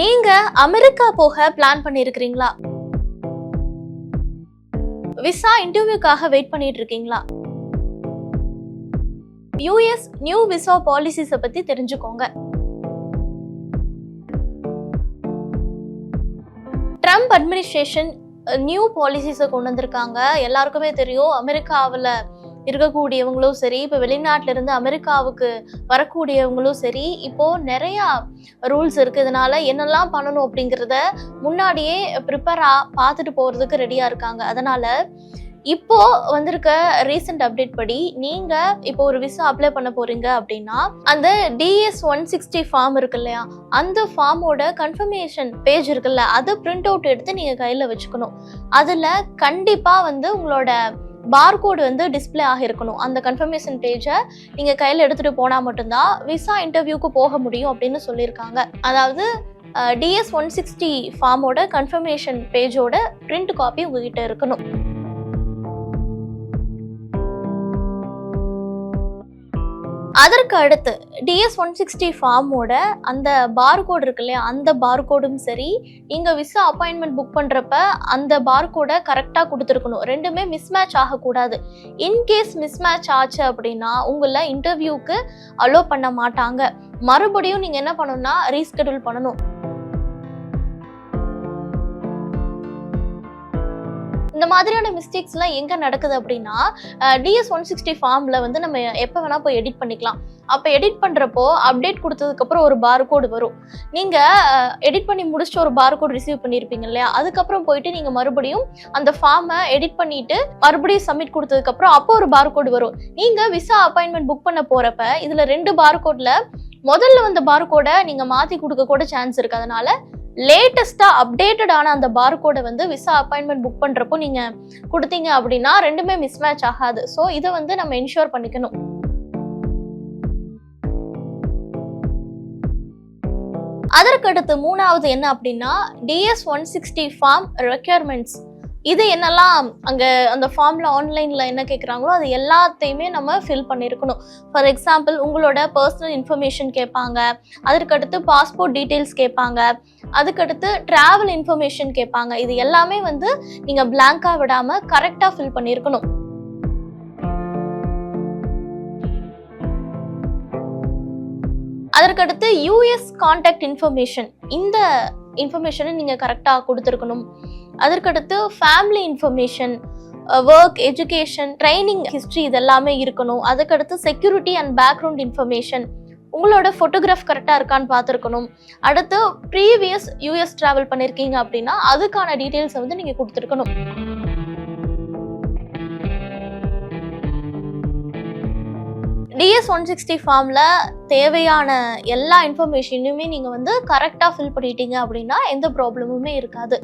நீங்க அமெரிக்கா போக பிளான் பண்ணிருக்கீங்களா விசா இன்டர்வியூக்காக வெயிட் பண்ணிட்டு இருக்கீங்களா யூஎஸ் நியூ விசா பாலிசிஸ பத்தி தெரிஞ்சுக்கோங்க. ட்ரம்ப் அட்மினிஸ்ட்ரேஷன் நியூ பாலிசிஸை கொண்டு வந்திருக்காங்க. எல்லாருக்குமே தெரியும். அமெரிக்காவில் இருக்கக்கூடியவங்களும் சரி இப்போ வெளிநாட்டில இருந்து அமெரிக்காவுக்கு வரக்கூடியவங்களும் சரி இப்போ நிறையா ரூல்ஸ் இருக்குது இதனால என்னெல்லாம் பண்ணணும் அப்படிங்கிறத முன்னாடியே ப்ரிப்பேரா பார்த்துட்டு போகிறதுக்கு ரெடியாக இருக்காங்க. அதனால் இப்போ வந்திருக்க ரீசெண்ட் அப்டேட் படி நீங்க இப்போ ஒரு விசா அப்ளை பண்ண போறீங்க அப்படின்னா அந்த டிஎஸ் ஒன் சிக்ஸ்டி ஃபார்ம் இருக்கு இல்லையா? அந்த ஃபார்மோட கன்ஃபர்மேஷன் பேஜ் இருக்குல்ல அதை பிரிண்ட் அவுட் எடுத்து நீங்க கையில வச்சுக்கணும். அதுல கண்டிப்பா வந்து உங்களோட பார்கோடு வந்து டிஸ்ப்ளே ஆகிருக்கணும் அந்த கன்ஃபர்மேஷன் பேஜை நீங்கள் கையில் எடுத்துகிட்டு போனால் மட்டும்தான் விசா இன்டர்வியூக்கு போக முடியும் அப்படின்னு சொல்லியிருக்காங்க. அதாவது டிஎஸ் ஒன் சிக்ஸ்டி ஃபார்மோட கன்ஃபர்மேஷன் பேஜோட பிரிண்ட் காப்பி உங்ககிட்ட இருக்கணும். அதற்கு அடுத்து டிஎஸ் ஒன் சிக்ஸ்டி ஃபார்மோட அந்த பார்கோடு இருக்கு இல்லையா அந்த பார்கோடும் சரி நீங்கள் விசா அப்பாயின்மெண்ட் புக் பண்ணுறப்ப அந்த பார்கோடை கரெக்டாக கொடுத்துருக்கணும். ரெண்டுமே மிஸ்மேட்ச் ஆகக்கூடாது. இன்கேஸ் மிஸ்மேட்ச் ஆச்சு அப்படின்னா உங்களை இன்டர்வியூக்கு அலோ பண்ண மாட்டாங்க. மறுபடியும் நீங்கள் என்ன பண்ணணும்னா ரீஸ்கெடியூல் பண்ணணும். இந்த மாதிரியான மிஸ்டேக்ஸ்லாம் எங்கே நடக்குது அப்படின்னா டிஎஸ் ஒன் சிக்ஸ்டி ஃபார்மில் வந்து நம்ம எப்போ வேணால் போய் எடிட் பண்ணிக்கலாம். அப்போ எடிட் பண்ணுறப்போ அப்டேட் கொடுத்ததுக்கப்புறம் ஒரு பார் கோடு வரும் நீங்கள் எடிட் பண்ணி முடிச்சுட்டு ஒரு பார் கோட் ரிசீவ் பண்ணியிருப்பீங்க இல்லையா? அதுக்கப்புறம் போயிட்டு நீங்கள் மறுபடியும் அந்த ஃபார்மை எடிட் பண்ணிட்டு மறுபடியும் சப்மிட் கொடுத்ததுக்கப்புறம் அப்போ ஒரு பார் கோடு வரும். நீங்கள் விசா அப்பாயின்மெண்ட் புக் பண்ண போகிறப்ப இதில் ரெண்டு பார் கோடில் முதல்ல வந்த பார் கோடை நீங்கள் மாற்றி கொடுக்க கூட சான்ஸ் இருக்குது. அதனால லேட்டஸ்ட்டாக அப்டேட்டடான அந்த பார்கோடை வந்து விசா அப்பாயின்மெண்ட் புக் பண்ணுறப்போ நீங்கள் கொடுத்தீங்க அப்படின்னா ரெண்டுமே மிஸ்மேட்ச் ஆகாது. ஸோ இதை வந்து நம்ம என்ஷூர் பண்ணிக்கணும். அதற்கடுத்து மூணாவது என்ன அப்படின்னா DS one sixty form requirements இது என்னெல்லாம் அங்கே அந்த ஃபார்மில் ஆன்லைனில் என்ன கேட்குறாங்களோ அது எல்லாத்தையுமே நம்ம ஃபில் பண்ணியிருக்கணும் ஃபார் எக்ஸாம்பிள் உங்களோட பர்சனல் இன்ஃபர்மேஷன் கேட்பாங்க. அதற்கடுத்து பாஸ்போர்ட் டீட்டெயில்ஸ் கேட்பாங்க. அதுக்கடுத்து ட்ராவல் இன்ஃபர்மேஷன் கேட்பாங்க. இது எல்லாமே வந்து நீங்கள் பிளாங்காக விடாமல் கரெக்டாக ஃபில் பண்ணியிருக்கணும். அதற்கடுத்து யூஎஸ் கான்டாக்ட் இன்ஃபர்மேஷன் இந்த இன்ஃபர்மேஷனை நீங்கள் கரெக்டாக கொடுத்துருக்கணும். அதற்கடுத்து family information work education training history இதெல்லாமே இருக்கணும். அதுக்கடுத்து செக்யூரிட்டி அண்ட் பேக்ரவுண்ட் இன்ஃபர்மேஷன் உங்களோட ஃபோட்டோகிராஃப் கரெக்டாக இருக்கான்னு பார்த்துருக்கணும். அடுத்து ப்ரீவியஸ் யூஎஸ் ட்ராவல் பண்ணியிருக்கீங்க அப்படின்னா அதுக்கான டீட்டெயில்ஸை வந்து நீங்கள் கொடுத்துருக்கணும். டிஎஸ் ஒன் சிக்ஸ்டி ஃபார்மில் தேவையான எல்லா இன்ஃபர்மேஷனுமே நீங்கள் வந்து கரெக்டாக ஃபில் பண்ணிட்டீங்க அப்படின்னா எந்த ப்ராப்ளமுமே இருக்காது.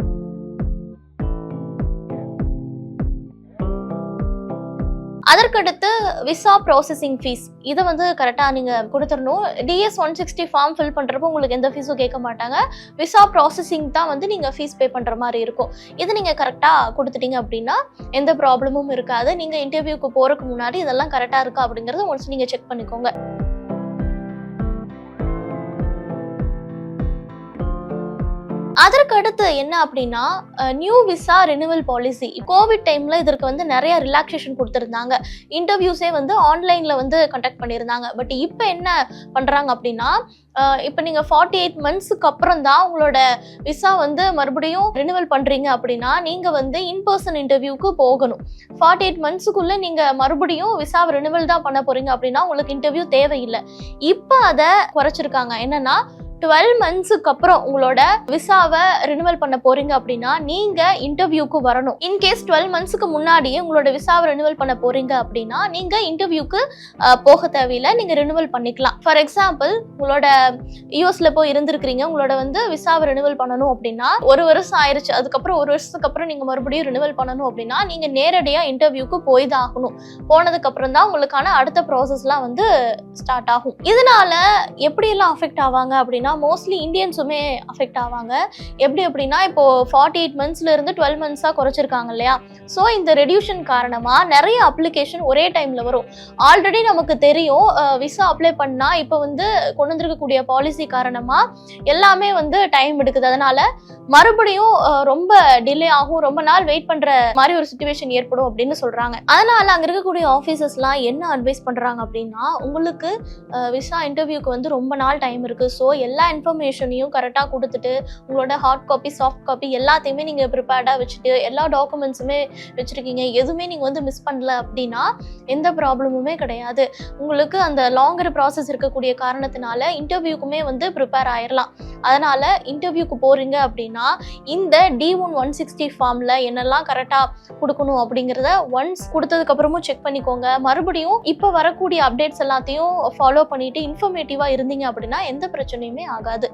அதற்கடுத்து விசா ப்ராசஸிங் ஃபீஸ் இதை வந்து கரெக்டாக நீங்கள் கொடுத்துடணும். DS one sixty form fill பண்ணுறப்போ உங்களுக்கு எந்த ஃபீஸும் கேட்க மாட்டாங்க. விசா ப்ராசஸிங் தான் வந்து நீங்கள் ஃபீஸ் பே பண்ணுற மாதிரி இருக்கும். இது நீங்கள் கரெக்டாக கொடுத்துட்டீங்க அப்படின்னா எந்த ப்ராப்ளமும் இருக்காது. நீங்கள் இன்டர்வியூக்கு போகிறதுக்கு முன்னாடி இதெல்லாம் கரெக்டாக இருக்கா அப்படிங்கிறத ஒன்ஸ் நீங்கள் செக் பண்ணிக்கோங்க. அதற்கு அடுத்து என்ன அப்படின்னா new visa renewal policy covid டைம்ல இதற்கு வந்து நிறைய ரிலாக்ஸேஷன் கொடுத்துருந்தாங்க. இன்டர்வியூஸே வந்து ஆன்லைன்ல வந்து கண்டக்ட் பண்ணியிருந்தாங்க. பட் இப்போ என்ன பண்றாங்க அப்படின்னா இப்போ நீங்கள் ஃபார்ட்டி எயிட் மந்த்ஸுக்கு அப்புறம் தான் உங்களோட விசா வந்து மறுபடியும் ரினுவல் பண்ணுறீங்க அப்படின்னா நீங்கள் வந்து இன் பர்சன் இன்டர்வியூக்கு போகணும். ஃபார்ட்டி எயிட் மந்த்ஸுக்குள்ளே நீங்கள் மறுபடியும் விசாவை ரினுவல் தான் பண்ண போகிறீங்க அப்படின்னா உங்களுக்கு இன்டர்வியூ தேவையில்லை. இப்போ அதை குறைச்சிருக்காங்க. என்னன்னா டுவெல் மந்த்ஸுக்கு அப்புறம் உங்களோட விசாவை ரினுவல் பண்ண போறீங்க அப்படின்னா நீங்க இன்டர்வியூக்கு வரணும். இன்கேஸ் டுவெல் மந்த்ஸுக்கு முன்னாடியே உங்களோட விசாவை ரினுவல் பண்ண போறீங்க அப்படின்னா நீங்க இன்டர்வியூக்கு போக தேவையில்லை. நீங்க ரினுவல் பண்ணிக்கலாம். ஃபார் எக்ஸாம்பிள் உங்களோட யூஎஸ்ல போய் இருந்திருக்கிறீங்க. உங்களோட வந்து விசாவை ரினுவல் பண்ணணும் அப்படின்னா ஒரு வருஷம் ஆயிருச்சு. அதுக்கப்புறம் ஒரு வருஷத்துக்கு அப்புறம் நீங்க மறுபடியும் ரினுவல் பண்ணணும் அப்படின்னா நீங்க நேரடியா இன்டர்வியூக்கு போய் தான் ஆகணும். போனதுக்கு அப்புறம் தான் உங்களுக்கான அடுத்த ப்ராசஸ்லாம் வந்து ஸ்டார்ட் ஆகும். இதனால எப்படி எல்லாம் அஃபெக்ட் ஆவாங்க அப்படின்னு அப்படின்னா மோஸ்ட்லி இந்தியன்ஸுமே அஃபெக்ட் ஆவாங்க. எப்படி அப்படின்னா இப்போ ஃபார்ட்டி எயிட் மந்த்ஸ்ல இருந்து டுவெல் மந்த்ஸாக குறைச்சிருக்காங்க இல்லையா? ஸோ இந்த ரெடியூஷன் காரணமாக நிறைய அப்ளிகேஷன் ஒரே டைமில் வரும். ஆல்ரெடி நமக்கு தெரியும் விசா அப்ளை பண்ணால் இப்போ வந்து கொண்டு வந்திருக்கக்கூடிய பாலிசி காரணமாக எல்லாமே வந்து டைம் எடுக்குது. அதனால மறுபடியும் ரொம்ப டிலே ஆகும். ரொம்ப நாள் வெயிட் பண்ணுற மாதிரி ஒரு சுச்சுவேஷன் ஏற்படும் அப்படின்னு சொல்கிறாங்க அதனால் அங்கே இருக்கக்கூடிய ஆஃபீஸர்ஸ்லாம் என்ன அட்வைஸ் பண்ணுறாங்க அப்படின்னா உங்களுக்கு விசா இன்டர்வியூக்கு வந்து ரொம்ப நாள் டைம் இருக்குது ஸோ எல்லா எல்லா இன்ஃபர்மேஷனையும் கரெக்டாக கொடுத்துட்டு உங்களோட ஹார்ட் காப்பி சாஃப்ட் காப்பி எல்லாத்தையுமே நீங்கள் ப்ரிப்பேர்டாக வச்சுட்டு எல்லா டாக்குமெண்ட்ஸுமே வச்சுருக்கீங்க. எதுவுமே நீங்கள் வந்து மிஸ் பண்ணல அப்படின்னா எந்த ப்ராப்ளமுமே கிடையாது. உங்களுக்கு அந்த லாங்கர் ப்ராசஸ் இருக்கக்கூடிய காரணத்தினால இன்டர்வியூக்குமே வந்து ப்ரிப்பேர் ஆயிடலாம் அதனால் இன்டர்வியூக்கு போகிறீங்க அப்படின்னா இந்த டி ஒன் ஒன் சிக்ஸ்டி ஃபார்மில் என்னெல்லாம் கரெக்டாக கொடுக்கணும் அப்படிங்கிறத ஒன்ஸ் கொடுத்ததுக்கப்புறமும் செக் பண்ணிக்கோங்க. மறுபடியும் இப்போ வரக்கூடிய அப்டேட்ஸ் எல்லாத்தையும் ஃபாலோ பண்ணிட்டு இன்ஃபர்மேட்டிவாக இருந்தீங்க அப்படின்னா எந்த பிரச்சனையுமே ஆகாது.